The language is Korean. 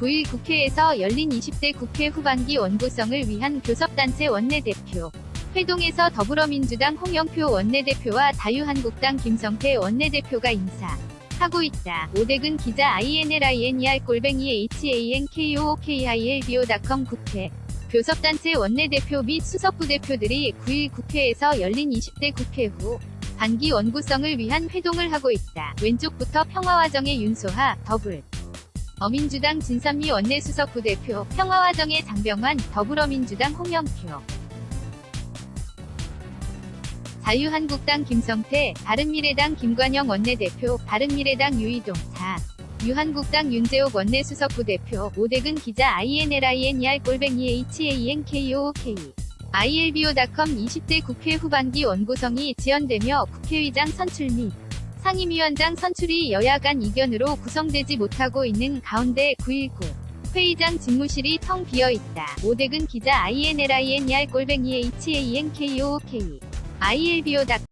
9일 국회에서 열린 20대 국회 후반기 원구성을 위한 교섭단체 원내대표 회동에서 더불어민주당 홍영표 원내대표와 자유한국당 김성태 원내대표가 인사 하고 있다. 오대근 기자 INLINER 골뱅이 HANKOOKILBO.com 국회 교섭단체 원내대표 및 수석부대표들이 9일 국회에서 열린 20대 국회 후 반기 원구성을 위한 회동을 하고 있다. 왼쪽부터 평화와 정의 윤소하, 더불. 어민주당 진선미 원내수석 부대표, 평화와정의 장병환, 더불어민주당 홍영표. 자유한국당 김성태, 바른미래당 김관영 원내대표, 바른미래당 유이동, 자. 유한국당 윤재옥 원내수석 부대표, 오대근 기자 INLINER 골뱅이 HANKOOK. ILBO.com 20대 국회 후반기 원구성이 지연되며 국회의장 선출 및 상임위원장 선출이 여야 간 이견으로 구성되지 못하고 있는 가운데 9.19 회의장 집무실이 텅 비어 있다. 오대근 기자 INLINER 골뱅이 HANKOOK. ILBO.com